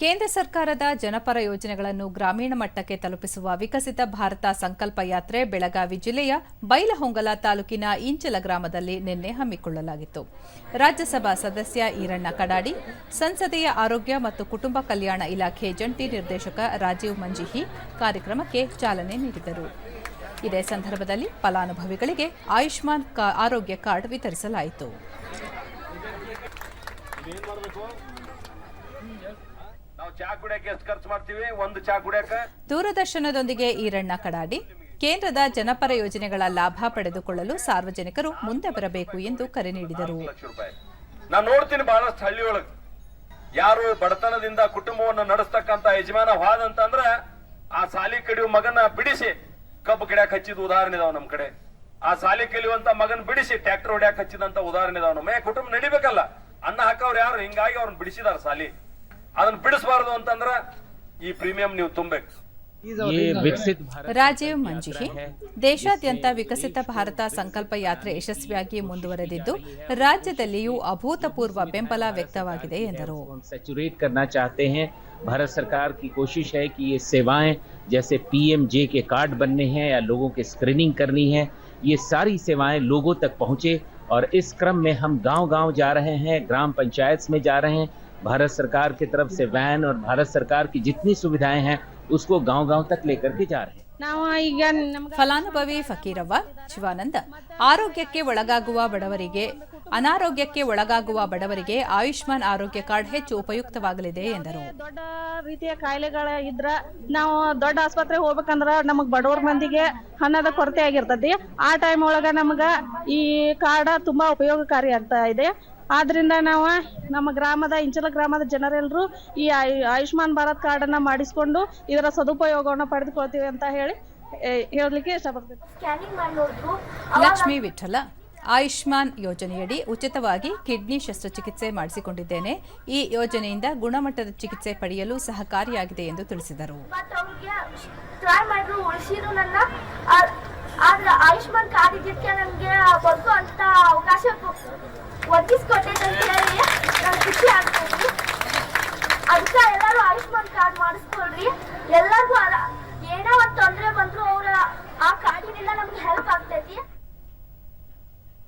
ಕೇಂದ್ರ ಸರ್ಕಾರದ ಜನಪರ ಯೋಜನೆಗಳನ್ನು ಗ್ರಾಮೀಣ ಮಟ್ಟಕ್ಕೆ ತಲುಪಿಸುವ ವಿಕಸಿತ ಭಾರತ ಸಂಕಲ್ಪ ಯಾತ್ರೆ ಬೆಳಗಾವಿ ಜಿಲ್ಲೆಯ ಬೈಲಹೊಂಗಲ ತಾಲೂಕಿನ ಇಂಚಲ ಗ್ರಾಮದಲ್ಲಿ ನಿನ್ನೆ ಹಮ್ಮಿಕೊಳ್ಳಲಾಗಿತ್ತು. ರಾಜ್ಯಸಭಾ ಸದಸ್ಯ ಈರಣ್ಣ ಕಡಾಡಿ, ಸಂಸದೀಯ ಆರೋಗ್ಯ ಮತ್ತು ಕುಟುಂಬ ಕಲ್ಯಾಣ ಇಲಾಖೆ ಜಂಟಿ ನಿರ್ದೇಶಕ ರಾಜೀವ್ ಮಂಜಿಹಿ ಕಾರ್ಯಕ್ರಮಕ್ಕೆ ಚಾಲನೆ ನೀಡಿದರು. ಇದೇ ಸಂದರ್ಭದಲ್ಲಿ ಫಲಾನುಭವಿಗಳಿಗೆ ಆಯುಷ್ಮಾನ್ ಆರೋಗ್ಯ ಕಾರ್ಡ್ ವಿತರಿಸಲಾಯಿತು. ಚಾ ಕುಡಿಯಕ್ಕೆ ಎಷ್ಟು ಖರ್ಚು ಮಾಡ್ತೀವಿ? ಒಂದು ಚಾ ಕುಡಿಯಕ ದೂರದರ್ಶನದೊಂದಿಗೆ ಈರಣ್ಣ ಕಡಾಡಿ. ಕೇಂದ್ರದ ಜನಪರ ಯೋಜನೆಗಳ ಲಾಭ ಪಡೆದುಕೊಳ್ಳಲು ಸಾರ್ವಜನಿಕರು ಮುಂದೆ ಬರಬೇಕು ಎಂದು ಕರೆ ನೀಡಿದರು. ನಾನು ನೋಡ್ತೀನಿ ಬಹಳಷ್ಟು ಹಳ್ಳಿಯೊಳಗೆ ಯಾರು ಬಡತನದಿಂದ ಕುಟುಂಬವನ್ನು ನಡೆಸ್ತಕ್ಕಂತ ಯಜಮಾನ ಹೋದಂತಂದ್ರ ಆ ಸಾಲಿ ಕಡಿಯುವ ಮಗನ ಬಿಡಿಸಿ ಕಬ್ಬು ಗಿಡಕ್ ಹಚ್ಚಿದ ಉದಾಹರಣೆ ಇದಾವ ನಮ್ ಕಡೆ. ಆ ಸಾಲಿ ಕಲಿಯುವಂತ ಮಗನ್ ಬಿಡಿಸಿ ಟ್ರ್ಯಾಕ್ಟರ್ ಹೊಡ್ಯಾಕ್ ಹಚ್ಚಿದಂತ ಉದಾಹರಣೆ ಇದಾವ ನಮ್ಮ ಕುಟುಂಬ ನಡಿಬೇಕಲ್ಲ. ಅನ್ನ ಹಾಕವ್ರು ಯಾರು? ಹಿಂಗಾಗಿ ಅವ್ರನ್ನ ಬಿಡಿಸಿದಾರ ಸಾಲಿ. ಅದನ್ನ ಬಿಡಿಸಬಾರ್ದು ಅಂತಂದ್ರ ಈ ಪ್ರೀಮಿಯಂ ನೀವು ತುಂಬಬೇಕು ये विकसित भारत ರಾಜೀವ್ ಮಂಜಿಹಿ ದೇಶಾದ್ಯಂತ ವಿಕಸಿತ ಭಾರತ ಸಂಕಲ್ಪ ಯಾತ್ರೆ ಯಶಸ್ವಿಯಾಗಿ ಮುಂದುವರೆದಿದ್ದು ರಾಜ್ಯದಲ್ಲಿಯೂ ಅಭೂತಪೂರ್ವ ಬೆಂಬಲ ವ್ಯಕ್ತವಾಗಿದೆ ಎಂದರು हम सैचुरेट करना चाहते हैं भारत सरकार की कोशिश है कि ये सेवाएं जैसे पीएमजे के कार्ड बनने हैं या लोगों की स्क्रीनिंग करनी है ये सारी सेवाएं लोगों तक पहुंचे और इस क्रम में हम गांव-गांव जा रहे हैं ग्राम पंचायत में जा रहे हैं भारत सरकार की तरफ से वैन और भारत सरकार की जितनी सुविधाएं हैं उसको गांव-गांव तक लेकर के जा रहे हैं ನಾವು ಈಗ ನಮ್ಗೆ ಫಲಾನುಭವಿ ಫಕೀರವ್ವ ಶಿವಾನಂದ ಆರೋಗ್ಯಕ್ಕೆ ಒಳಗಾಗುವ ಬಡವರಿಗೆ ಅನಾರೋಗ್ಯಕ್ಕೆ ಒಳಗಾಗುವ ಬಡವರಿಗೆ ಆಯುಷ್ಮಾನ್ ಆರೋಗ್ಯ ಕಾರ್ಡ್ ಹೆಚ್ಚು ಉಪಯುಕ್ತವಾಗಲಿದೆ ಎಂದರು. ದೊಡ್ಡ ರೀತಿಯ ಕಾಯಿಲೆಗಳ ಇದ್ರ ನಾವು ದೊಡ್ಡ ಆಸ್ಪತ್ರೆಗೆ ಹೋಗ್ಬೇಕಂದ್ರ ನಮಗ್ ಬಡವರ ಮಂದಿಗೆ ಹಣದ ಕೊರತೆ ಆಗಿರ್ತದೆ ಆ ಟೈಮ್ ಒಳಗ ನಮಗ ಈ ಕಾರ್ಡ್ ತುಂಬಾ ಉಪಯೋಗಕಾರಿ ಆಗ್ತಾ ಇದೆ. ಆದ್ರಿಂದ ನಾವು ನಮ್ಮ ಗ್ರಾಮದ ಇಂಚಲ ಗ್ರಾಮದ ಜನರೆಲ್ಲರೂ ಈ ಆಯುಷ್ಮಾನ್ ಭಾರತ್ ಕಾರ್ಡ್ ಅನ್ನ ಮಾಡಿಸಿಕೊಂಡು ಇದರ ಸದುಪಯೋಗವನ್ನು ಪಡೆದುಕೊಳ್ತೀವಿ ಅಂತ ಹೇಳಿ ಹೇಳಲಿಕ್ಕೆ ಇಷ್ಟಪಡ್ತೀನಿ. ನೋಡಿದ್ರು ಲಕ್ಷ್ಮೀ ವಿಠಲ. ಆಯುಷ್ಮಾನ್ ಯೋಜನೆಯಡಿ ಉಚಿತವಾಗಿ ಕಿಡ್ನಿ ಶಸ್ತ್ರಚಿಕಿತ್ಸೆ ಮಾಡಿಸಿಕೊಂಡಿದ್ದೇನೆ. ಈ ಯೋಜನೆಯಿಂದ ಗುಣಮಟ್ಟದ ಚಿಕಿತ್ಸೆ ಪಡೆಯಲು ಸಹಕಾರಿಯಾಗಿದೆ ಎಂದು ತಿಳಿಸಿದರು. ಆದ್ರೆ ಆಯುಷ್ಮಾನ್ ಕಾರ್ಡ್ ಇದಕ್ಕೆ ನನಗೆ ಬದುಕು ಅಂತ ಅವಕಾಶ ಒದಗಿಸ್ಕೊಟ್ಟೈತೆ ಅಂತ ಹೇಳಿ ನಾನು ಖುಷಿ ಆಗ್ತೀನಿ ಅದಕ್ಕೆ ಎಲ್ಲರೂ ಆಯುಷ್ಮಾನ್ ಕಾರ್ಡ್ ಮಾಡಿಸ್ಕೊಳ್ರಿ. ಎಲ್ಲರಿಗೂ ಏನೋ